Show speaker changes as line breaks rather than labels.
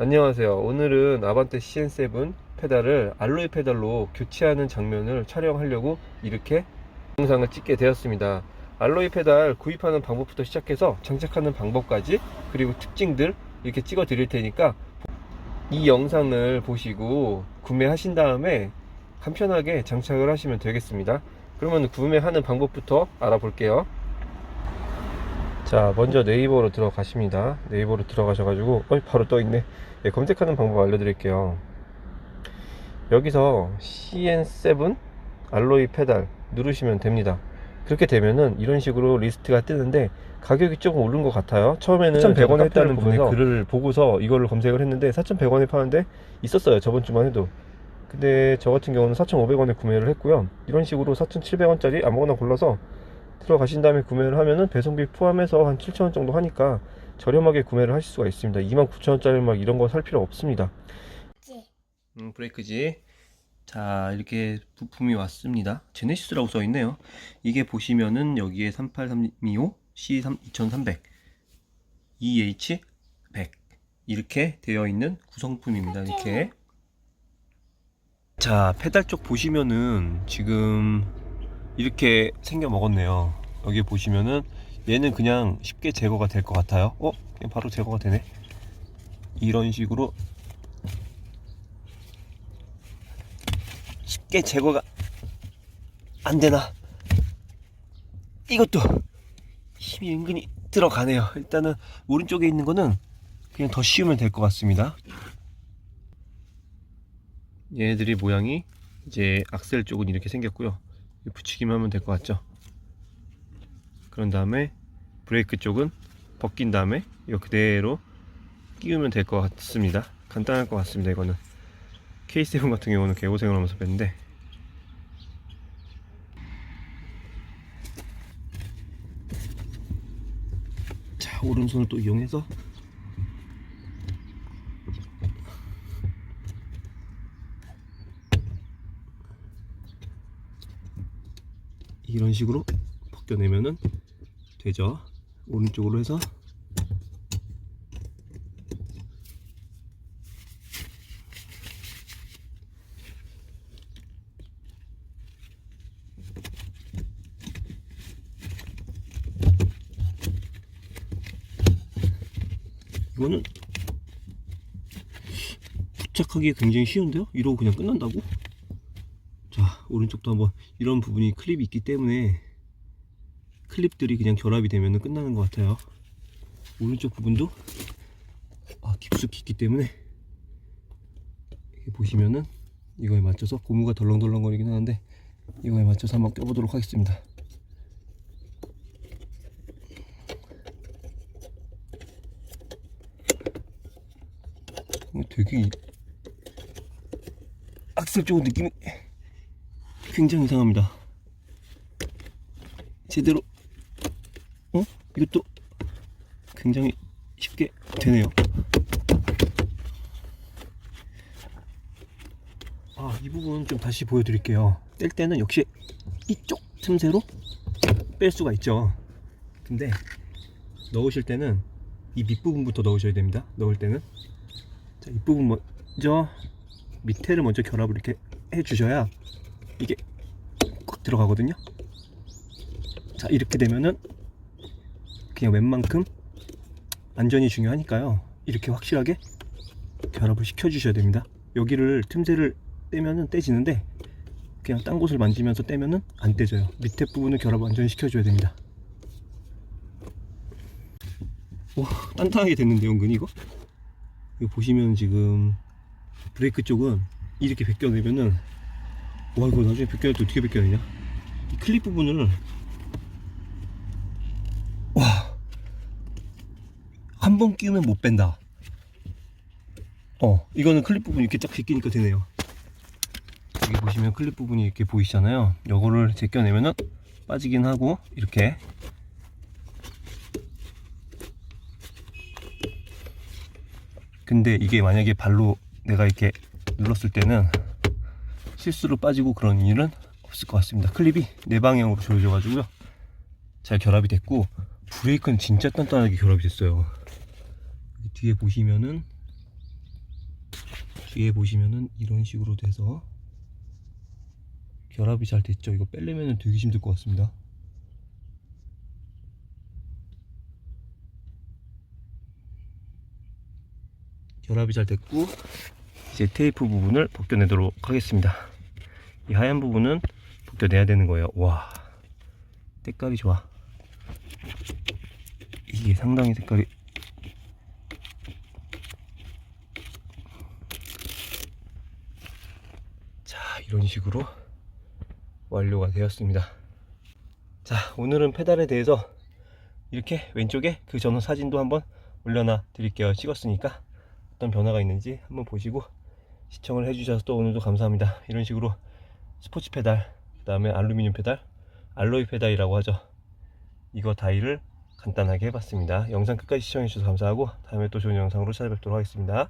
안녕하세요. 오늘은 아반떼 CN7 페달을 알로이 페달로 교체하는 장면을 촬영하려고 이렇게 영상을 찍게 되었습니다. 알로이 페달 구입하는 방법부터 시작해서 장착하는 방법까지 그리고 특징들 이렇게 찍어 드릴 테니까 이 영상을 보시고 구매하신 다음에 간편하게 장착을 하시면 되겠습니다. 그러면 구매하는 방법부터 알아볼게요. 자, 먼저 네이버로 들어가십니다. 네이버로 들어가셔 가지고, 어이, 바로 떠 있네. 예, 검색하는 방법 알려드릴게요. 여기서 CN7 알로이 페달 누르시면 됩니다. 그렇게 되면은 이런 식으로 리스트가 뜨는데 가격이 조금 오른 것 같아요. 처음에는 4,100원에 했다는 분의 글을 보고서 이거를 검색을 했는데 4,100원에 파는데 있었어요. 저번 주만 해도. 근데 저 같은 경우는 4,500원에 구매를 했고요. 이런 식으로 4,700원짜리 아무거나 골라서 들어가신 다음에 구매를 하면은 배송비 포함해서 한 7,000원 정도 하니까 저렴하게 구매를 하실 수가 있습니다. 29,000원짜리 막 이런 거 살 필요 없습니다.
지
음, 브레이크지. 자, 이렇게 부품이 왔습니다. 제네시스라고 써 있네요. 이게 보시면은 여기에 38325, C3 2300, EH 100 이렇게 되어 있는 구성품입니다. 이렇게. 자, 페달 쪽 보시면은 지금 이렇게 생겨 먹었네요. 여기 보시면은 얘는 그냥 쉽게 제거가 될 것 같아요. 어? 그냥 바로 제거가 되네. 이런 식으로 쉽게 제거가 안 되나? 이것도 힘이 은근히 들어가네요. 일단은 오른쪽에 있는 거는 그냥 더 씌우면 될 것 같습니다. 얘네들이 모양이 이제 악셀 쪽은 이렇게 생겼고요. 붙이기만 하면 될 것 같죠? 그런 다음에 브레이크 쪽은 벗긴 다음에 이거 그대로 끼우면 될 것 같습니다. 간단할 것 같습니다. 이거는. K7 같은 경우는 개고생을 하면서 뺐는데 자 오른손을 또 이용해서 이런 식으로 벗겨내면은 되죠 오른쪽으로 해서 이거는 부착하기 굉장히 쉬운데요? 이러고 그냥 끝난다고? 자, 오른쪽도 한번 이런 부분이 클립이 있기 때문에 클립들이 그냥 결합이 되면 끝나는 것 같아요. 오른쪽 부분도 아, 깊숙이 있기 때문에 보시면은 이거에 맞춰서 고무가 덜렁덜렁 거리긴 하는데 이거에 맞춰서 한번 껴보도록 하겠습니다. 어, 되게 이- 악셀 쪽은 느낌이 굉장히 이상합니다. 제대로 어? 이것도 굉장히 쉽게 되네요. 아, 이 부분 좀 다시 보여드릴게요. 뗄 때는 역시 이쪽 틈새로 뺄 수가 있죠. 근데 넣으실 때는 이 밑부분부터 넣으셔야 됩니다. 넣을 때는 자, 이 부분 먼저 밑에를 먼저 결합을 이렇게 해 주셔야 이게 꽉 들어가거든요. 자, 이렇게 되면은 그냥 웬만큼 안전이 중요하니까요. 이렇게 확실하게 결합을 시켜 주셔야 됩니다. 여기를 틈새를 떼면은 떼지는데 그냥 딴 곳을 만지면서 떼면은 안 떼져요. 밑에 부분을 결합 완전히 시켜줘야 됩니다. 와, 단단하게 됐는데요, 은근히 이거? 이거 보시면 지금 브레이크 쪽은 이렇게 벗겨내면은 와 이거 나중에 벗겨낼 때 어떻게 벗겨내냐? 이 클립 부분을. 와. 한 번 끼우면 못 뺀다. 어 이거는 클립 부분이 이렇게 쫙 제끼니까 되네요. 여기 보시면 클립 부분이 이렇게 보이시잖아요. 요거를 제껴내면은 빠지긴 하고 이렇게. 근데 이게 만약에 발로 내가 이렇게 눌렀을 때는 실수로 빠지고 그런 일은 없을 것 같습니다. 클립이 네 방향으로 조여져 가지고요. 잘 결합이 됐고 브레이크는 진짜 단단하게 결합이 됐어요. 뒤에 보시면은 뒤에 보시면은 이런 식으로 돼서 결합이 잘 됐죠. 이거 빼려면 되게 힘들 것 같습니다. 결합이 잘 됐고 이제 테이프 부분을 벗겨내도록 하겠습니다. 이 하얀 부분은 벗겨내야 되는 거예요. 와, 색깔이 좋아. 이게 상당히 색깔이 자 이런 식으로 완료가 되었습니다 자 오늘은 페달에 대해서 이렇게 왼쪽에 그 전후 사진도 한번 올려놔 드릴게요 찍었으니까 어떤 변화가 있는지 한번 보시고 시청을 해주셔서 또 오늘도 감사합니다. 이런 식으로 스포츠 페달 그 다음에 알루미늄 페달 알로이 페달이라고 하죠. 이거 다이를 간단하게 해봤습니다. 영상 끝까지 시청해주셔서 감사하고 다음에 또 좋은 영상으로 찾아뵙도록 하겠습니다